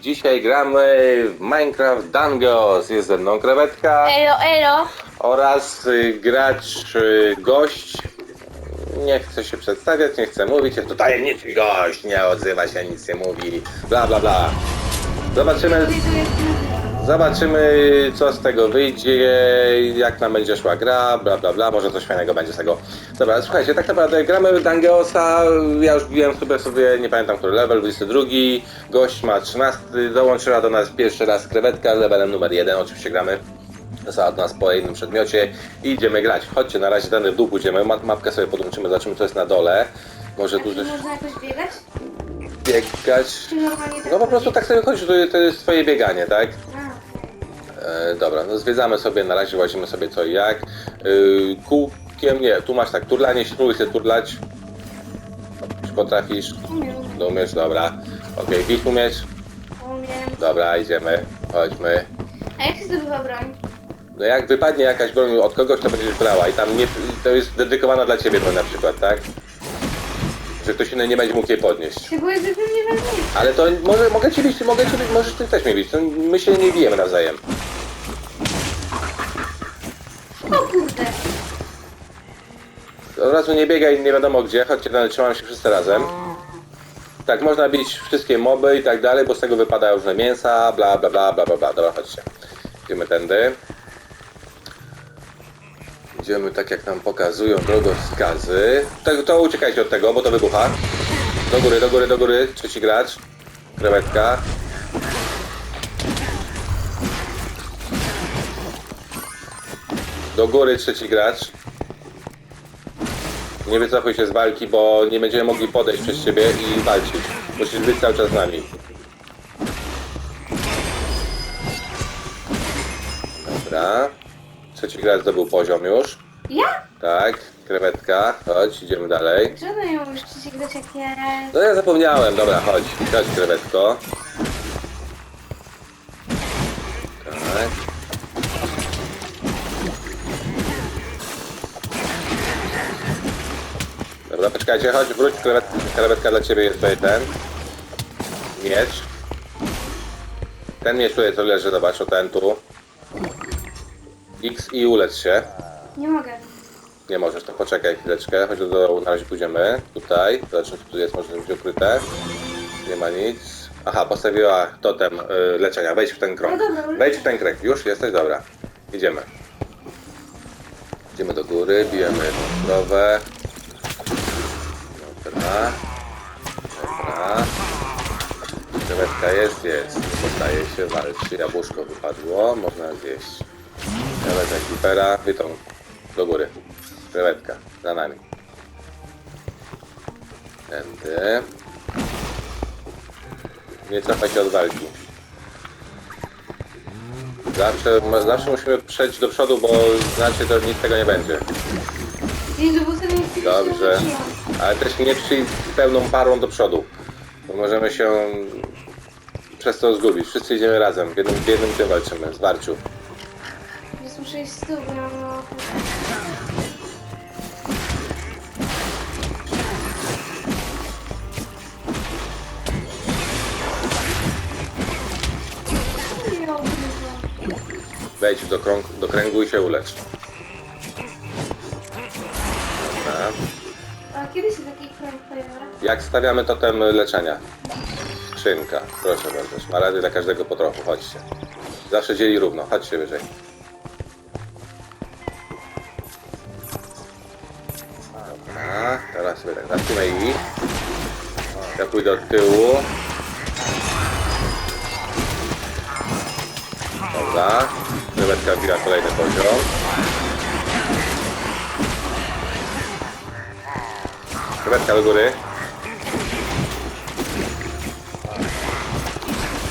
Dzisiaj gramy w Minecraft Dungos. Jest ze mną krewetka Elo, elo. oraz y, gracz y, gość. Nie chce się przedstawiać, nie chce mówić. Jest to tajemniczy gość, nie odzywa się, nic nie mówi. Bla bla bla. Zobaczymy, zobaczymy co z tego wyjdzie, jak nam będzie szła gra, bla bla bla, może coś fajnego będzie z tego. Dobra, słuchajcie, tak naprawdę gramy w Dungeosa, ja już biłem sobie sobie, nie pamiętam który level, 22, gość ma 13, dołączyła do nas pierwszy raz krewetka z levelem numer 1, oczywiście gramy za nas po jednym przedmiocie i idziemy grać. Chodźcie, na razie ten w dół pójdziemy, Ma- mapkę sobie podłączymy, zobaczymy co jest na dole. Może tu coś można jakoś biegać? biegać. Czy normalnie tak? No po prostu tak sobie chodzi, to, to jest twoje bieganie, tak? E, dobra, no zwiedzamy sobie, na razie łazimy sobie co i jak. E, kółkiem, nie, tu masz tak, turlanie, spróbuj sobie turlać. Czy potrafisz? umiem. No umiesz, dobra. Okej, okay, umiesz? Umiem. Dobra, idziemy, chodźmy. A jak się zdobywa broń? No jak wypadnie jakaś broń od kogoś, to będziesz brała i tam nie, to jest dedykowana dla ciebie broń na przykład, tak? Że ktoś inny nie będzie mógł jej podnieść. Się boję, że wy mnie weźmiecie. Ale to może, mogę ci bić, mogę ci bić, możesz ty też mnie bić, to my się nie bijemy nawzajem. Od razu nie biegaj nie wiadomo gdzie, chodźcie tam, trzymamy się wszyscy razem. Tak, można bić wszystkie moby i tak dalej, bo z tego wypadają różne mięsa, bla bla bla bla bla bla. Dobra, chodźcie. Idziemy tędy. Idziemy tak jak nam pokazują drogowskazy. To, to uciekajcie od tego, bo to wybucha. Do góry, do góry, do góry. Trzeci gracz. Krewetka. Do góry trzeci gracz. Nie wycofuj się z walki, bo nie będziemy mogli podejść przez ciebie i walczyć. Musisz być cały czas z nami. Dobra. Trzeci gracz zdobył poziom już. Ja? Tak, krewetka. Chodź, idziemy dalej. Czemu nie możecie się jak ja? No ja zapomniałem, dobra, chodź. Chodź, krewetko. Dobra, poczekajcie, chodź, wróć, krewetka, krewetka dla ciebie jest tutaj ten. Miecz. Ten miecz tutaj co leży, zobacz, o ten tu. X i ulecz się. Nie mogę. Nie możesz, to poczekaj chwileczkę, chodź do dołu, na razie pójdziemy. Tutaj, zobaczymy co tu jest, może być ukryte. Nie ma nic. Aha, postawiła totem y, leczenia, wejdź w ten krąg. No dobra, Wejdź w ten kręg, już jesteś, dobra. Idziemy. Idziemy do góry, bijemy krowę. Dobra. Dobra. Krewetka jest, jest. Nie poddaje się, walczy. Jabłuszko wypadło, można zjeść. Krewetka kipera, wytą do góry. Krewetka, za nami. Tędy. Nie cofaj się od walki. Zawsze, zawsze musimy przejść do przodu, bo znaczy to nic z tego nie będzie. Nie Dobrze. Ale też nie szli pełną parą do przodu. Bo możemy się przez to zgubić. Wszyscy idziemy razem. W jednym, w jednym tym walczymy. Zwarciu. Więc muszę iść z tyłu, bo ja mam mało Wejdź do, krąg, do kręgu i się ulecz. Jak stawiamy totem leczenia? Skrzynka. Proszę bardzo. Szmaragdy dla każdego po trochu. Chodźcie. Zawsze dzieli równo. Chodźcie wyżej. Dobra. Teraz sobie tak zatrzymaj ich. Ja pójdę od tyłu. Dobra. Krewetka wbija kolejny poziom. Krewetka do góry.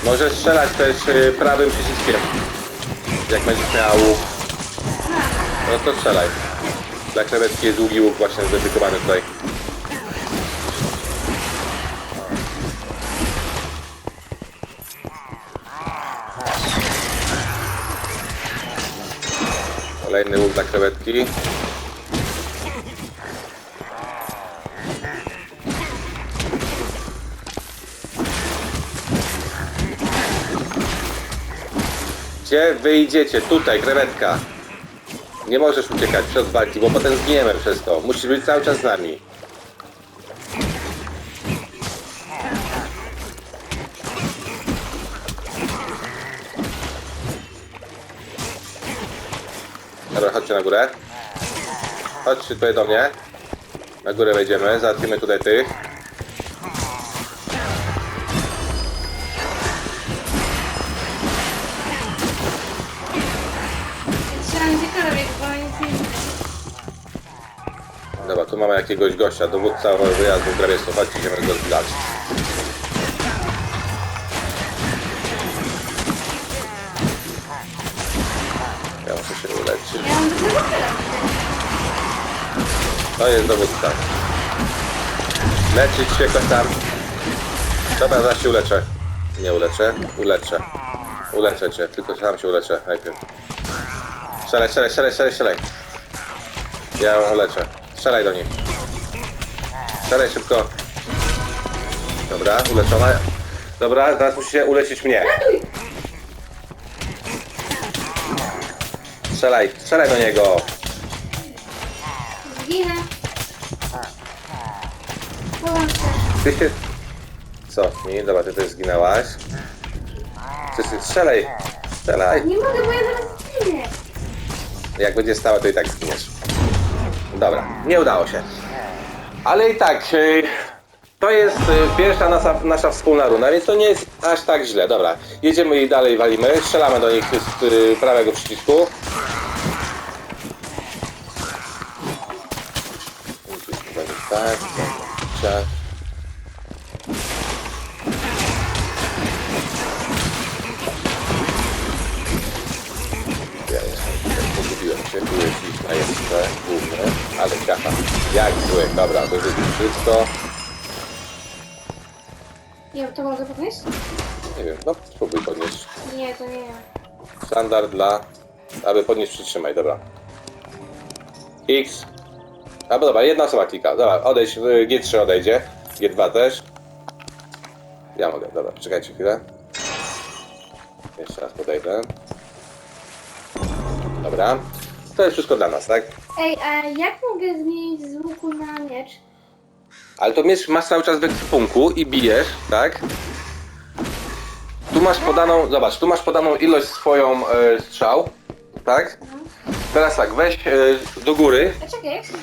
Możesz strzelać też y, prawym przyciskiem. Jak będziesz miał łuk. No to strzelaj. Dla krewetki jest długi łuk właśnie zdedykowany tutaj. Kolejny łuk dla krewetki. Gdzie wyjdziecie? Tutaj, krewetka. Nie możesz uciekać przed walki, bo potem zginiemy przez to. Musisz być cały czas z nami. Dobra, chodźcie na górę. Chodźcie tutaj do mnie. Na górę wejdziemy, załatwimy tutaj tych. Bo nic nie. Dobra, tu mamy jakiegoś gościa, dowódca wyjazdu w Grawiecku. Chodźcie, idziemy go zbadać. Ja muszę się uleczyć. Ja mam do tego tyle. To jest dowódca. Leczyć się jakoś tam. Dobra, zaraz się uleczę. Nie uleczę, uleczę. Uleczę cię, tylko sam się uleczę najpierw. Strzelaj, strzelaj, strzelaj, strzelaj, strzelaj. Ja ją uleczę. Strzelaj do niej. Strzelaj szybko. Dobra, uleczona. Dobra, teraz musicie ulecieć mnie. Strzelaj, strzelaj do niego. Zginę. Ty się... Co? Nie, dobra, ty też zginęłaś. Ty, ty, strzelaj! Strzelaj! Nie mogę, bo ja zaraz zginę. Jak będzie stała, to i tak zginiesz. Dobra, nie udało się. Ale i tak, y, to jest y, pierwsza nasza, nasza wspólna runa, więc to nie jest aż tak źle. Dobra, jedziemy i dalej walimy. Strzelamy do nich z y, prawego przycisku. Tak, tak. Na jeszcze główny, ale ciacha, jak zły, dobra, wyrzucić wszystko, Nie, to mogę podnieść? nie wiem, no spróbuj podnieść, Nie, to nie. standard dla, aby podnieść przytrzymaj, dobra, X, albo dobra, jedna osoba klika, dobra, odejdź, y, G3 odejdzie, G2 też, ja mogę, dobra, czekajcie chwilę, jeszcze raz podejdę, dobra, to jest wszystko dla nas, tak? Ej, a jak mogę zmienić z łuku na miecz? Ale to miecz masz cały czas w ekwipunku i bijesz, tak? Tu masz podaną, zobacz, tu masz podaną ilość swoją e, strzał, tak? Teraz tak, weź e, do góry A czekaj, jak się...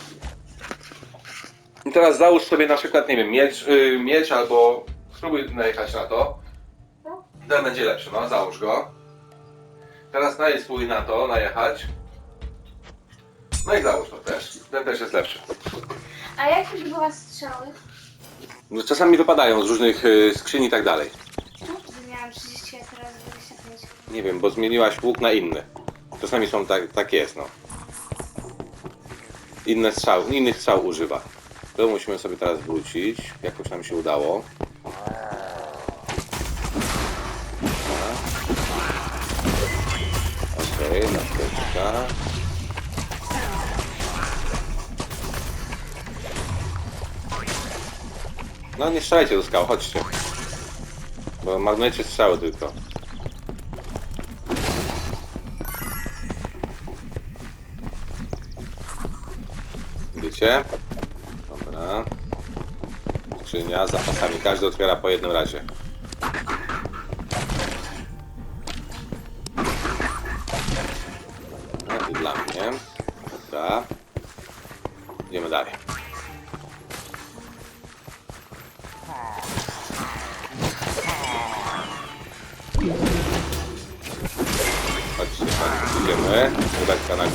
i teraz załóż sobie na przykład, nie wiem, miecz, y, miecz albo spróbuj najechać na to. No. Ten będzie lepszy, no, załóż go. Teraz najedź spróbuj na to, najechać. No i załóż to też, ten też jest lepszy. A jakie była strzały? No, Czasami wypadają z różnych y, skrzyń i tak dalej. No, miałam 30, a teraz 25. Nie wiem, bo zmieniłaś łuk na inny. Czasami są tak, tak jest, no. Inne strzał, innych strzał używa. To musimy sobie teraz wrócić. Jakoś nam się udało. No nie strzelajcie do skał, chodźcie. Bo marnujecie strzały tylko. Widzicie? Dobra. Skrzynia z zapasami. Każdy otwiera po jednym razie. No i dla mnie. Dobra. Idziemy dalej.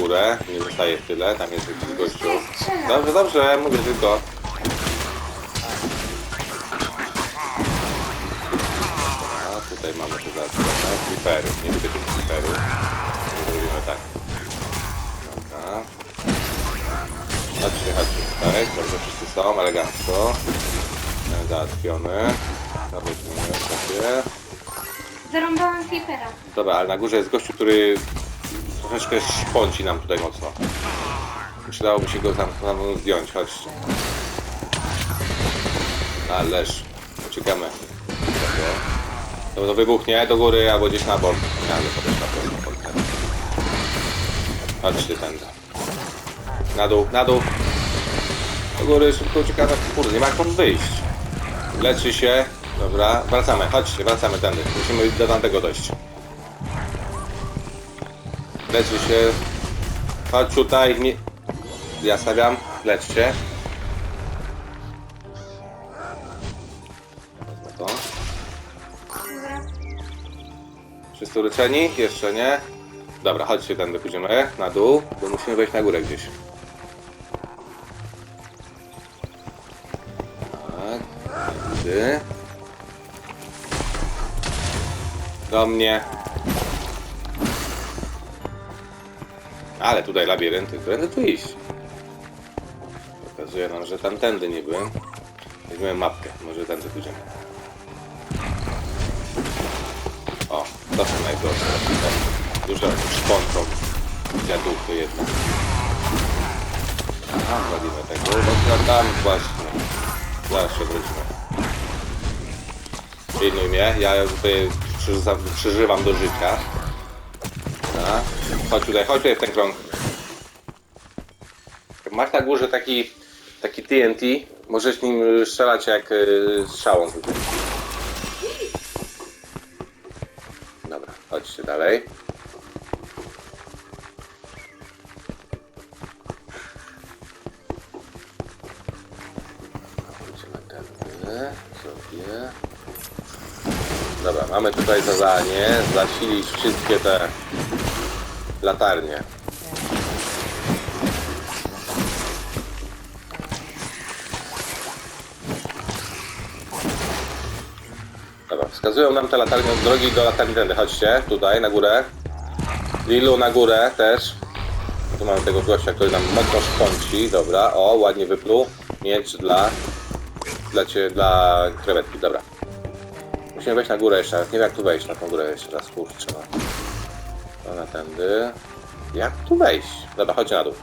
Górę. Nie zostaje tyle. Tam jest jakiś gościu. Dobrze, dobrze, mówię tylko. A tutaj mamy te zastosowane flipery. Nie lubię tych fliperów. Zrobimy tak. Dobra. Chodźcie, chodźcie, tak. Dobrze, wszyscy są, elegancko. Załatwiony. Zmieniłem sobie. Zarąbałam flipera. Dobra, ale na górze jest gościu, który troszeczkę szpąci nam tutaj mocno. Przydałoby się go tam, tam zdjąć, chodźcie. Ależ, uciekamy. To, to wybuchnie do góry albo gdzieś na bok. Nie, ale to też na pewno. Chodźcie tędy. Na dół, na dół. Do góry, szybko uciekamy. Kurde, nie ma jak wyjść. Leczy się. Dobra, wracamy, chodźcie, wracamy tędy. Musimy do tamtego dojść. Leczy się. Chodź tutaj. Nie... Ja stawiam. Leczcie. Wezmę to. Wszyscy uleczeni? Jeszcze nie? Dobra, chodźcie tędy, pójdziemy na dół, bo musimy wejść na górę gdzieś. Tak, tędy. Do mnie. Ale tutaj labirynty, którędy tu iść? Pokazuje nam, że tamtędy nie byłem. Weźmiemy mapkę, może tędy pójdziemy. O, to są najgorsze. O, Duże szponką. Dziadówko jedno. Aha, walimy tego. No tam właśnie. Zaraz się wrócimy. Pilnuj mnie, ja tutaj przeżywa- przeżywam do życia. Chodź tutaj, chodź tutaj w ten krąg. Masz na górze taki, taki TNT, możesz nim strzelać jak y, strzałą. Dobra, chodźcie dalej. Dobra, mamy tutaj zadanie zasilić wszystkie te latarnie. Dobra, wskazują nam te latarnie drogi do latarni tędy. Chodźcie, tutaj, na górę. Lilu na górę też. Tu mamy tego gościa, który nam mocno szpąci. Dobra, o, ładnie wypluł. Miecz dla... Dla, cie, dla krewetki, dobra. Musimy wejść na górę jeszcze. Nie wiem jak tu wejść na tą górę jeszcze raz. Kurczę, trzeba. Dobra, tędy. Jak tu wejść? Dobra, chodźcie na dół.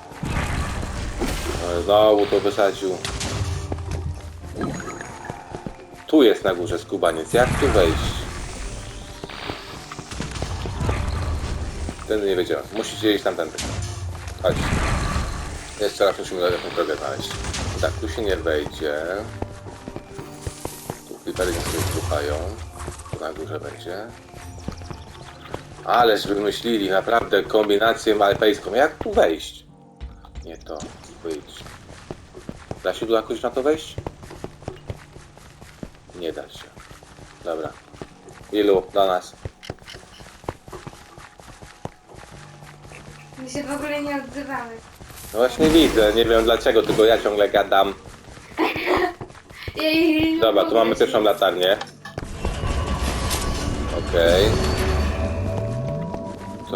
No, Znowu to wysadził. Tu jest na górze skubaniec. Jak tu wejść? Tędy nie wiedziałem. Musicie iść tamtędy. Chodź. Jeszcze raz musimy jakąś drogę znaleźć. Tak, tu się nie wejdzie. Tu klipery nie sobie słuchają. Tu na górze będzie. Ależ wymyślili naprawdę kombinację malpejską. Jak tu wejść? Nie to. Wyjdź. Da się tu jakoś na to wejść? Nie da się. Dobra. Ilu do nas? My się w ogóle nie odzywamy. No właśnie widzę, nie wiem dlaczego, tylko ja ciągle gadam. Jej, Dobra, tu mamy pierwszą latarnię. Okej.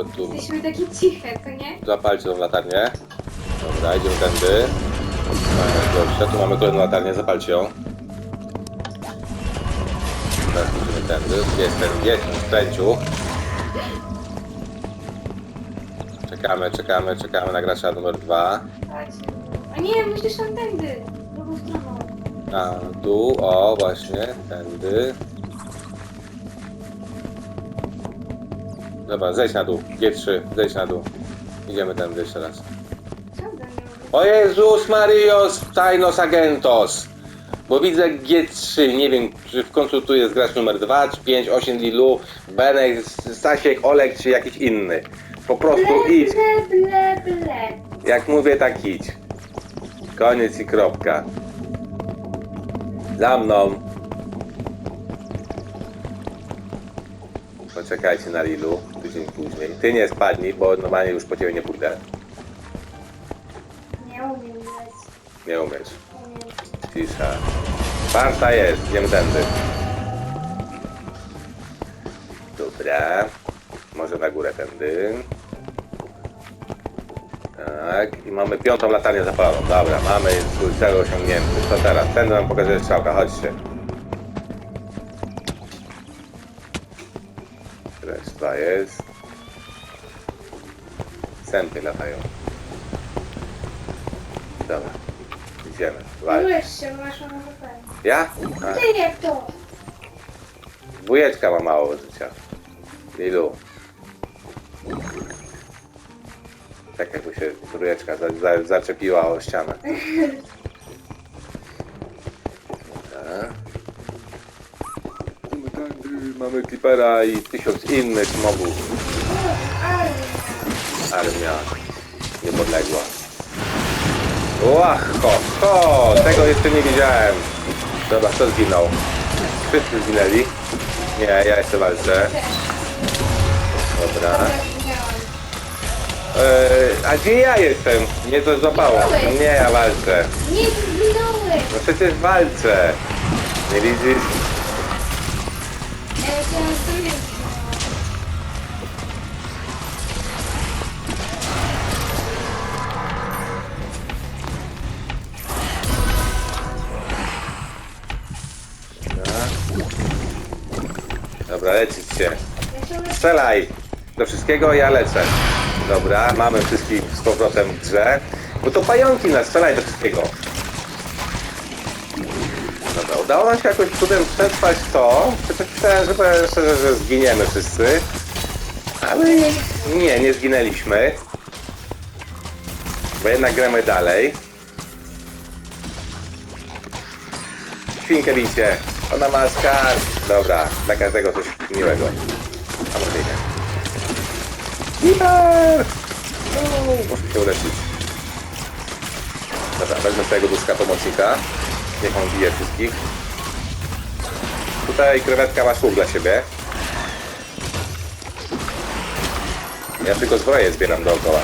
Co tu? Jesteśmy takie ciche, to nie? Zapalcie tą latarnię. Dobra, idziemy tędy. Mamy gościa, tu mamy kolejną latarnię, zapalcie ją. Teraz idziemy tędy. Jest ten, jest ten stręciu. Czekamy, czekamy, czekamy na gracza numer dwa. A nie, musisz tam tędy. Drugą stroną. A tu, o właśnie, tędy. Dobra, zejdź na dół. G3, zejdź na dół. Idziemy tędy jeszcze raz. O Jezus Marios Tajnos Agentos! Bo widzę G3, nie wiem, czy w końcu tu jest gracz numer 2, czy 5, 8 Lilu, Benek, Stasiek, Olek, czy jakiś inny. Po prostu idź. ble, ble, ble. Jak mówię, tak idź. Koniec i kropka. Za mną. Poczekajcie na Lilu, tydzień później. Ty nie spadnij, bo normalnie już po ciebie nie pójdę. Nie umiem grać. Nie umiesz. Cisza. Parta jest, idziemy tędy. Dobra. Może na górę tędy. Tak. I mamy piątą latarnię zapaloną. Dobra, mamy cel osiągnięty. Co teraz? Tędy nam pokazuje strzałka, chodźcie. Reszta jest. Sępy latają. Dobra. Idziemy. Zmyłeś się, masz ono HP. Ja? A, Ty jak to? dwójeczka ma mało życia. Ilu? Tak jakby się trójeczka za, za, zaczepiła o ścianę. Dobra. Mamy tandy, Mamy Clippera i tysiąc innych mobów. Armia niepodległa. Łach, ho, ho, tego jeszcze nie widziałem. Dobra, kto zginął? Wszyscy zginęli. Nie, ja jeszcze walczę. Dobra. Eee, a gdzie ja jestem? Nie to złapało. Nie, ja walczę. Nie, zginąłeś! No przecież walczę. Nie widzisz? Się. Strzelaj! Do wszystkiego ja lecę. Dobra, mamy wszystkich z powrotem w grze. Bo to pająki nas, strzelaj do wszystkiego. Dobra, udało nam się jakoś cudem przetrwać to. Przecież myślałem, że szczerze, że zginiemy wszyscy. Ale nie, nie zginęliśmy. Bo jednak gramy dalej. Świnkę bicie. Ona ma skarb. Dobra, dla każdego coś miłego. A może i nie. Hiper! Muszę się uleczyć. Dobra, wezmę swojego duszka pomocnika. Niech on bije wszystkich. Tutaj krewetka ma słuch dla siebie. Ja tylko zbroję zbieram dookoła.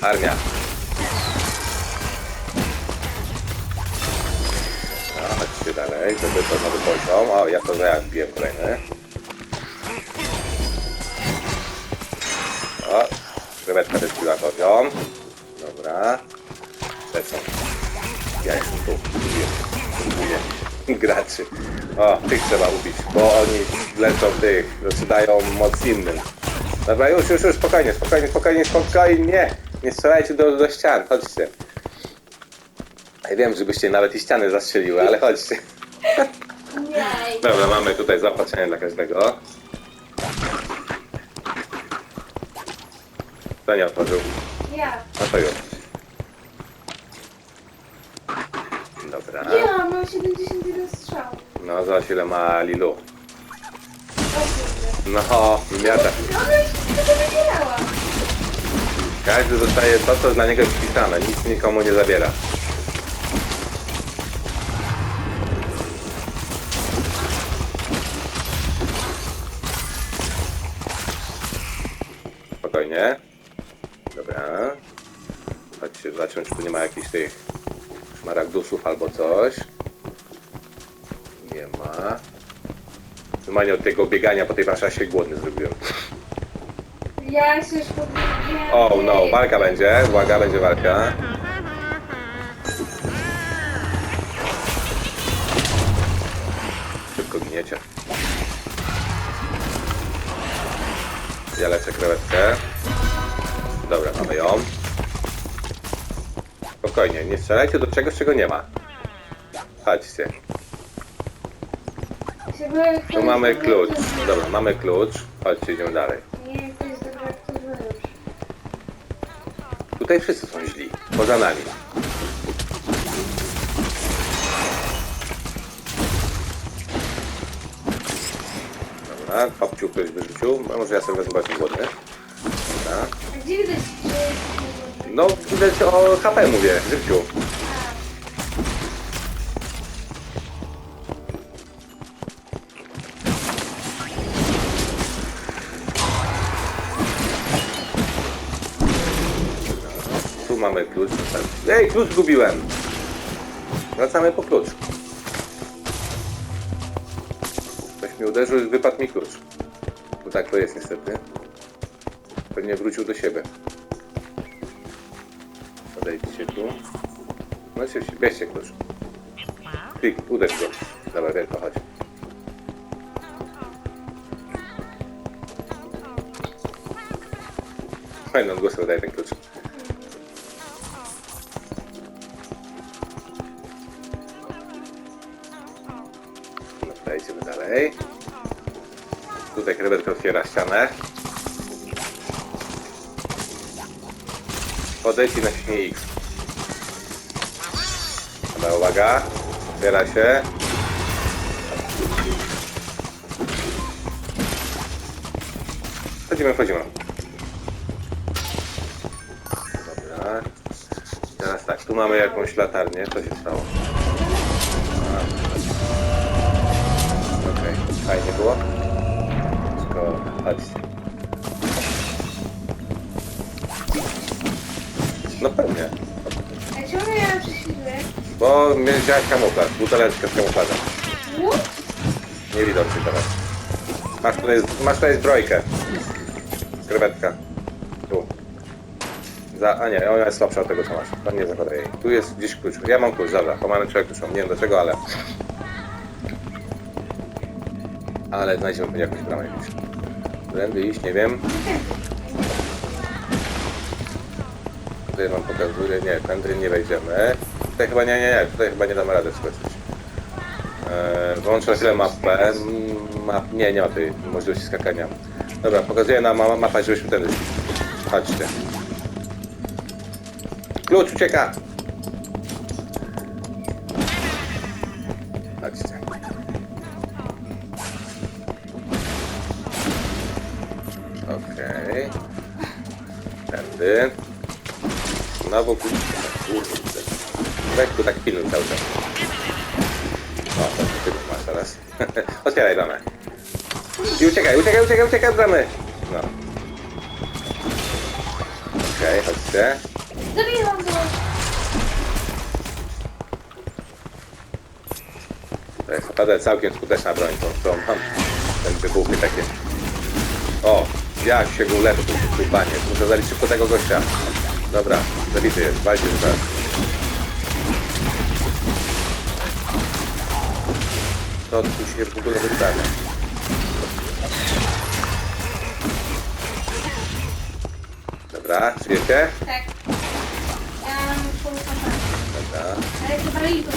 Armia. Dalej, żeby to nowy poziom. O, ja to że ja wbiłem kolejny. O, krewetka biła poziom. Dobra. Lecą. Ja jestem tu. Próbuję. Graczy. O, tych trzeba ubić, bo oni lecą tych, znaczy dają moc innym. Dobra, już, już, już, spokojnie, spokojnie, spokojnie, spokojnie. Nie strzelajcie do, do ścian, chodźcie. Ja wiem, żebyście nawet i ściany zastrzeliły, ale chodźcie. Dobra, mamy tutaj zaopatrzenie dla każdego. Kto nie otworzył? ja. No to już. Dobra. Ja mam 71 strzał. No, zobacz ile ma Lilu. No, wymiata. No ale już tego. Każdy dostaje to, co dla niego jest wpisane. Nic nikomu nie zabiera. Dobra. Chodźcie, czy tu nie ma jakichś tych szmaragdusów albo coś. Nie ma. Normalnie od tego biegania po tej się głodny zrobiłem. Ja się już podbiegam. O, no, walka będzie. Uwaga, będzie walka. Szybko giniecie. Ja lecę krewetkę. Spokojnie, nie strzelajcie do czegoś, czego nie ma. Chodźcie. Tu mamy klucz. Dobra, mamy klucz. Chodźcie, idziemy dalej. Tutaj wszyscy są źli. Poza nami. Dobra, kopciu ktoś wyrzucił. No, może ja sobie wezmę, głodny. Dobra. Gdzie widać? No, widać o HP mówię, żywciu. Tu mamy klucz. Ej, klucz zgubiłem! Wracamy po klucz. Ktoś mi uderzył i wypadł mi klucz. Bo tak to jest niestety. Pewnie wrócił do siebie. Podejdźcie tu. No się, bierzcie klucz. Klik, uderz go. Dobra, wielko, chodź. Fajny odgłos wydaje ten klucz. No, Dajcie dalej. Tutaj krewetka otwiera ścianę. Podejdź i naciśnij X. Dobra, uwaga. Otwiera się. Wchodzimy, wchodzimy. Dobra. Teraz tak, tu mamy jakąś latarnię. Co się stało? Okej, fajnie było. Tylko patrzcie. Bo wziąłeś kamuflaż, buteleczkę z kamuflażem. What? Nie widać się teraz. Masz tutaj, masz tutaj zbrojkę. Krewetka. Tu. Za, a nie, ona jest słabsza od tego co masz. To nie zakładaj jej. Tu jest gdzieś klucz. Ja mam klucz, dobra. Pomarańczowe kluczą. Nie wiem do czego, ale... Ale znajdziemy pewnie jakąś bramę jakąś. Którędy iść, nie wiem. Tutaj wam pokazuję. Nie, tędy nie wejdziemy. Tutaj chyba nie, nie, nie. Tutaj chyba nie damy rady skoczyć. Eee, Włączę na chwilę mapę. Map, nie, nie ma tej możliwości skakania. Dobra, pokazuję na ma mapę, żebyśmy tędy szli. Chodźcie. Klucz ucieka! Chodźcie. Okej. Tędy. Znowu klucz. Weź tu tak pilnuj cały czas. O, to ty masz teraz. Otwieraj bramę. I uciekaj, uciekaj, uciekaj, uciekaj od bramy. No. Okej, chodźcie. Zabiłam go. To jest naprawdę całkiem skuteczna broń, tą, którą mam. Ten wybuchy takie. O, jak się go uleczył, tu panie. Muszę zaliczyć szybko tego gościa. Dobra, zabity jest, walcie teraz. To tu się w ogóle wydarza. Dobra, żyjecie? Tak. Ja mam połowę. Dobra. Ale chyba.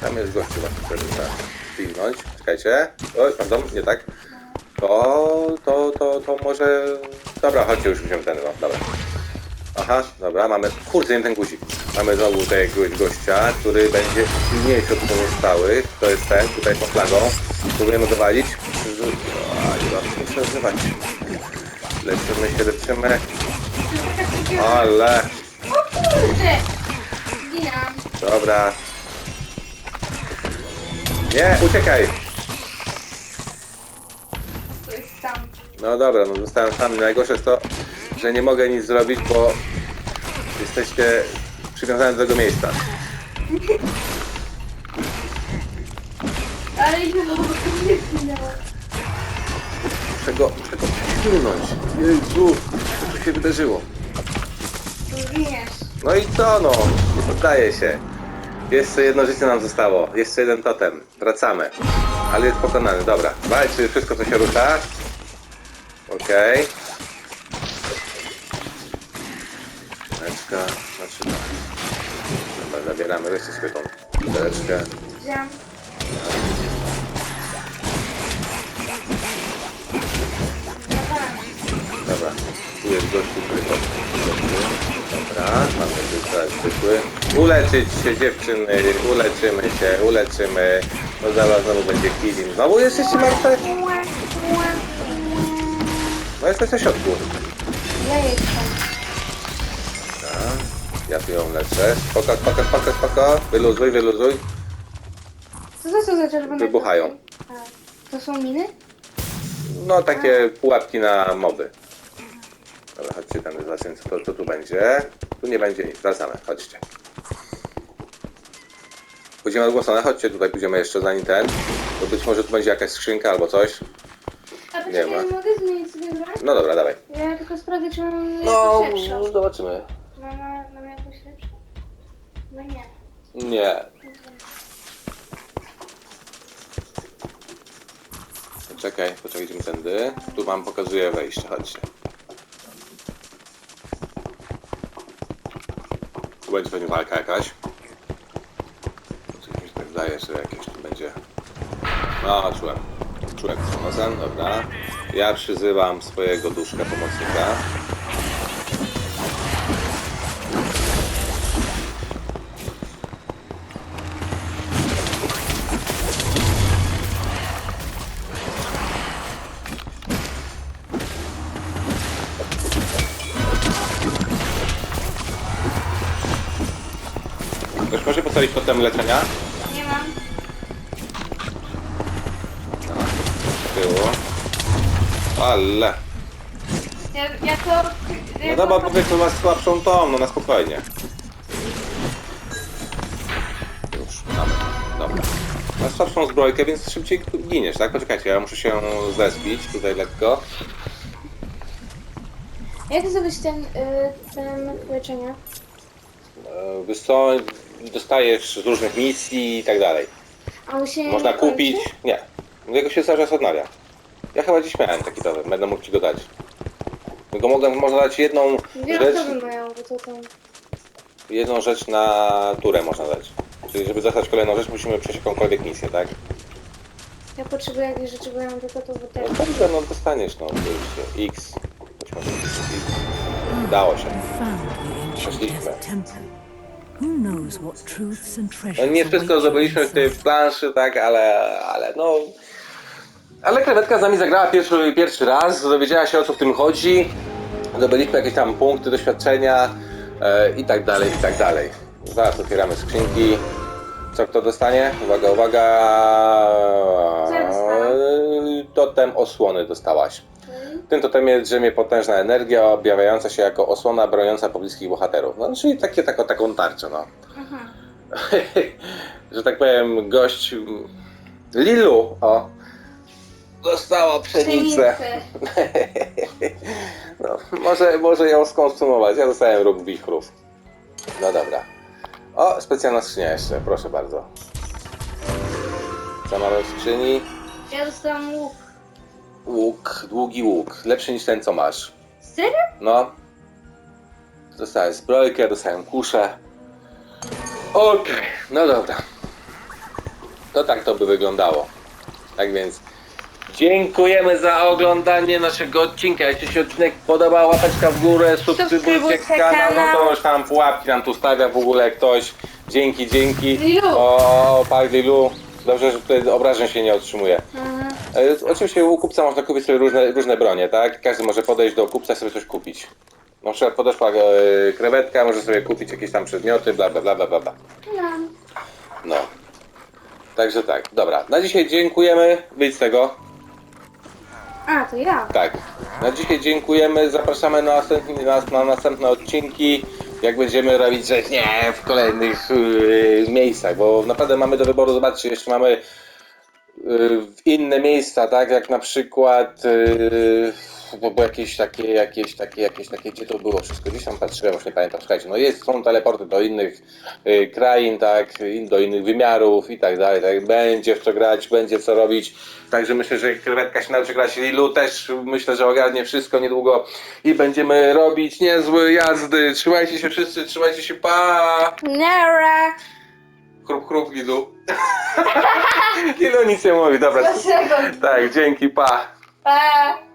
Tam jest gościu właśnie, który trzeba pilnąć. Czekajcie. Oj, pardon, nie tak. To, to, to, to może... Dobra, chodźcie, już wziąłem ten, no, dobra. Aha, dobra, mamy... Kurde, nie ten guzik. Mamy znowu tutaj jakiegoś gościa, który będzie silniejszy od pozostałych. To jest ten, tutaj pod flagą. Próbujemy go walić. A, nie mam się. Leczymy się, leczymy. Ale... O kurde! Zginam. Dobra. Nie, uciekaj! To jest tam. No dobra, no zostałem sam. Najgorsze jest to, że nie mogę nic zrobić, bo jesteście przywiązani do tego miejsca. Ale no, nie zginęło. Czego, czego pilnąć? Jezu, co tu się wydarzyło? Zginiesz. No i co no? Nie poddaję się. Jeszcze jedno życie nam zostało. Jeszcze jeden totem. Wracamy. Ale jest pokonany. Dobra. Walczy wszystko, co się rusza. Okej. Leczka. Znaczy no. Dobra, zabieramy. Weźcie sobie tą leczkę. Wziąłem. Dobra. Tu jest gościu, który to Dobra. Mamy tutaj zwykły. Uleczyć się dziewczyny. Uleczymy się. Uleczymy. Bo zaraz znowu będzie killing. Znowu jesteście martwe? No jesteś na środku. Ja jestem. Dobra. Ja tu ją leczę. Spoko, spoko, spoko, spoko. Wyluzuj, wyluzuj. Co to są za czerwone? Wybuchają. A, To są miny? No takie pułapki na moby. Dobra, chodźcie tam, zobaczymy co, to- co tu będzie. Tu nie będzie nic, wracamy, chodźcie. Pójdziemy odgłoszone, chodźcie tutaj, pójdziemy jeszcze zanim ten. Bo być może tu będzie jakaś skrzynka albo coś. A Nie poczekaj, ma. mogę zmienić sobie broń? No dobra, dawaj. Ja tylko sprawdzę, czy mam No, jakąś lepszą. zobaczymy. Mam, mam jakąś lepszą? No nie. Nie. Poczekaj, poczekaj, idziemy tędy. Tu wam pokazuję wejście, chodźcie. Tu będzie pewnie walka jakaś. Coś mi się tak zdaje, że jakieś tu będzie... No, czułem. Czułem Smosan, dobra. Ja przyzywam swojego duszka pomocnika. Ktoś może postawić totem leczenia? Ale. Ja, ja to... No Ja dobra, to- powiedzmy masz słabszą tą, no na spokojnie. Już, mamy. Dobra. Masz słabszą zbrojkę, więc szybciej giniesz, tak? Poczekajcie, ja muszę się zespić tutaj lekko. Jak zrobić ten, y, ten leczenie? E, Wiesz co, dostajesz z różnych misji i tak dalej. A on się Można kończy? kupić. Nie. Jego się cały czas odnawia. Ja chyba dziś miałem taki totem, będę mógł ci go dać. Tylko mogę, można dać jedną Dwie rzecz, osoby mają, bo to tam... jedną rzecz na turę można dać. Czyli żeby dostać kolejną rzecz, musimy przejść jakąkolwiek misję, tak? Ja potrzebuję jakieś rzeczy, bo ja mam tylko to w No dobrze, no dostaniesz, no oczywiście. X. X. Udało się. found the ancient Przeszliśmy. desert temple. Who knows what truths and treasures No nie wszystko await zrobiliśmy w tej inside. planszy, tak, ale, ale no... Ale krewetka z nami zagrała pierwszy, pierwszy raz, dowiedziała się o co w tym chodzi, zdobyliśmy jakieś tam punkty doświadczenia e, i tak dalej, i tak dalej. Zaraz otwieramy skrzynki. Co kto dostanie? Uwaga, uwaga. Co dostałam? Totem osłony dostałaś. W tym totemie drzemie potężna energia objawiająca się jako osłona broniąca pobliskich bohaterów. No, czyli takie, taką, taką tarczę, no. Aha. że tak powiem, gość Lilu, o, dostała pszenicę. No, może, może ją skonsumować. Ja dostałem róg wichrów. No dobra. O, specjalna skrzynia jeszcze, proszę bardzo. Co mamy w skrzyni? Ja dostałam łuk. Łuk, długi łuk. Lepszy niż ten, co masz. Serio? No. Dostałem zbrojkę, dostałem kuszę. Okej, no dobra. To tak to by wyglądało. Tak więc dziękujemy za oglądanie naszego odcinka. Jeśli się odcinek podobał, łapeczka w górę, subskrybujcie Subskrybujcie kanał. No kanał. to już tam pułapki nam tu stawia w ogóle ktoś. Dzięki, dzięki. Lilu. O, pak Lilu. Dobrze, że tutaj obrażeń się nie otrzymuje. Aha. E, Oczywiście u kupca można kupić sobie różne, różne bronie, tak? Każdy może podejść do kupca i sobie coś kupić. Na przykład podeszła e, krewetka, może sobie kupić jakieś tam przedmioty, bla bla bla bla bla. bla. Mam. No. Także tak, dobra. Na dzisiaj dziękujemy. Wyjdź z tego. A, to ja. Tak. Na dzisiaj dziękujemy. Zapraszamy na następne, na, na następne odcinki. Jak będziemy robić rzecz nie w kolejnych yy, miejscach, bo naprawdę mamy do wyboru, zobaczcie, jeszcze mamy yy, inne miejsca, tak? Jak na przykład yy, bo, bo jakieś takie, jakieś takie, jakieś takie, gdzie to było wszystko, gdzieś tam patrzyłem, już nie pamiętam, słuchajcie, no jest, są teleporty do innych yy, krain, tak, do innych wymiarów i tak dalej, tak, będzie w co grać, będzie co robić, także myślę, że krewetka się nauczy grać, Lilu też myślę, że ogarnie wszystko niedługo i będziemy robić niezłe jazdy, trzymajcie się wszyscy, trzymajcie się, pa! Nara. Chrup, chrup, Lilu. Lilu nic nie mówi, dobra, tak, dzięki, pa! Pa.